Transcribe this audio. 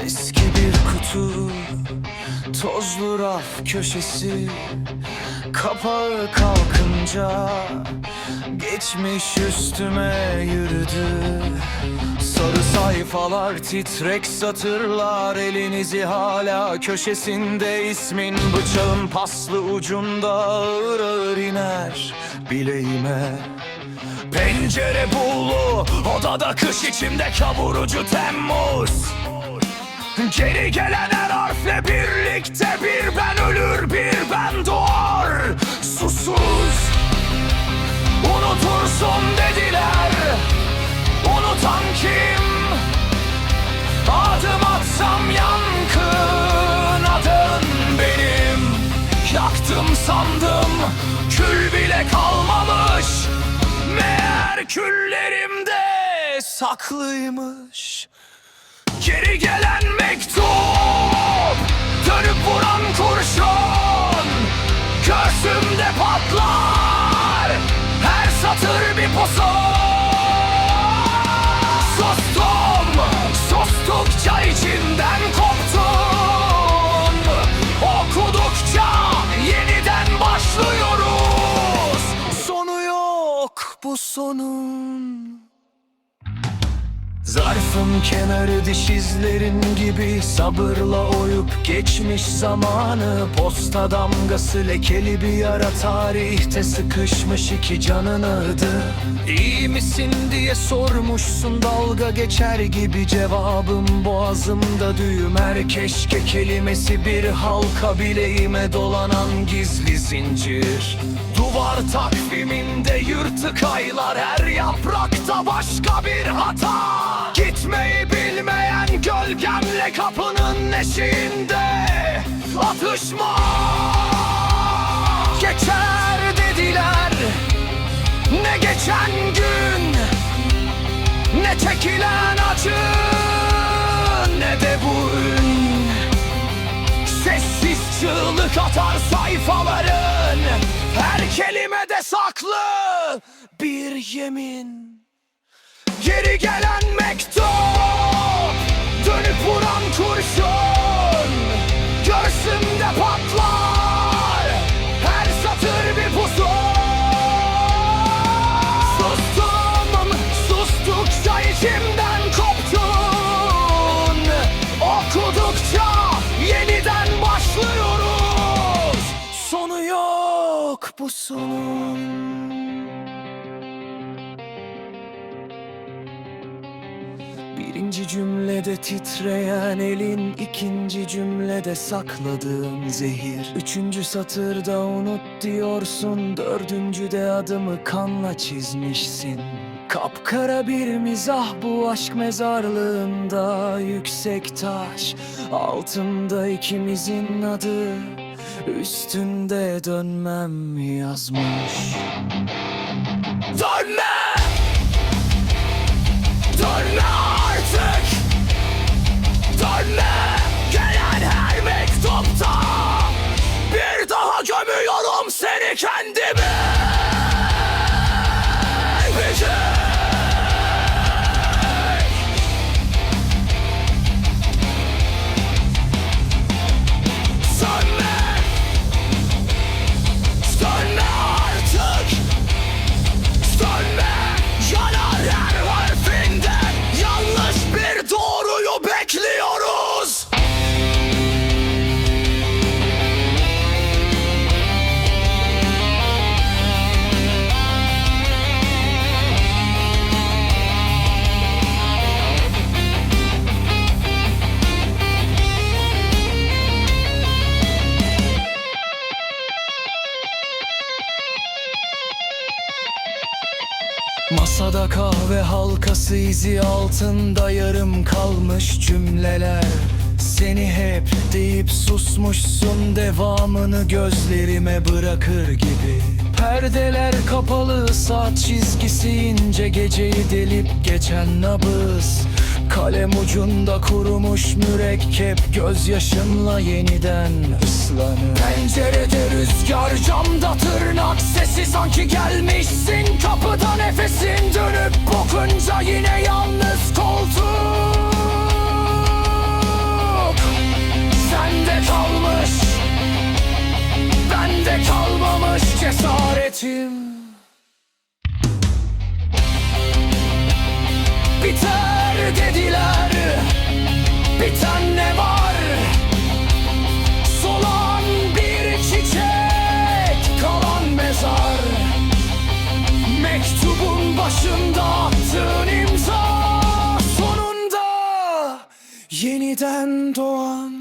Eski bir kutu Tozlu raf köşesi. Kapağı kalkınca Geçmiş üstüme yürüdü. Sarı sayfalar titrek satırlar. Elinizi hala köşesinde. İsmin Bıçağın paslı ucunda ağır ağır iner Bileğime. Pencere bulu Odada kış içimde kavurucu Temmuz Geri gelen her harfle birlikte Bir ben ölür bir ben doğar. Susuz Unutursun dediler. Unutan kim? Adım atsam yankın benim. Yaktım sandım kül bile kalmamış. Meğer küllerimde saklıymış Geri gelen mektup Dönüp vuran kurşun. Göğsümde patlar Her satır bir pusu Sustum Sustukça içimden koptun. Okudukça yeniden başlıyoruz. Sonu yok bu sonun Zarfın kenarı diş izlerin gibi Sabırla oyup geçmiş zamanı. Posta damgası lekeli bir yara Tarihte sıkışmış iki canın adı İyi misin diye sormuşsun dalga geçer gibi Cevabım boğazımda düğmer Keşke kelimesi bir halka bileğime dolanan gizli zincir. Duvar takviminde yırtık aylar Her yaprakta başka bir hata Gitmeyi bilmeyen gölgemle kapının eşiğinde Atışma. Geçer dediler Ne geçen gün Ne çekilen acı Ne de bu ün. Sessiz çığlık atar sayfaların Her kelimede saklı bir yemin Geri gelen mektup Dönüp vuran kurşun. Göğsümde patlar Her satır bir pusu Sustum Sustukça içimden koptun. Okudukça yeniden başlıyoruz. Sonu yok bu sonun Birinci cümlede titreyen elin ikinci cümlede sakladığın zehir. Üçüncü satırda unut diyorsun Dördüncüde adımı kanla çizmişsin. Kapkara bir mizah bu aşk mezarlığında Yüksek taş altında ikimizin adı. Üstünde dönmem yazmış. Dönme! Gömüyorum kahve halkası izi altında yarım kalmış cümleler. Seni hep deyip susmuşsun devamını gözlerime bırakır gibi. Perdeler kapalı saat çizgisi ince geceyi delip geçen nabız. Kalem ucunda kurumuş mürekkep Gözyaşınla yeniden ıslanır. Pencerede Rüzgar camda tırnak sesi sanki gelmişsin. Kapıda nefesin dönüp bokunca yine yalnız koltuk. Sende kalmış Bende kalmamış cesaretim. 比你担多。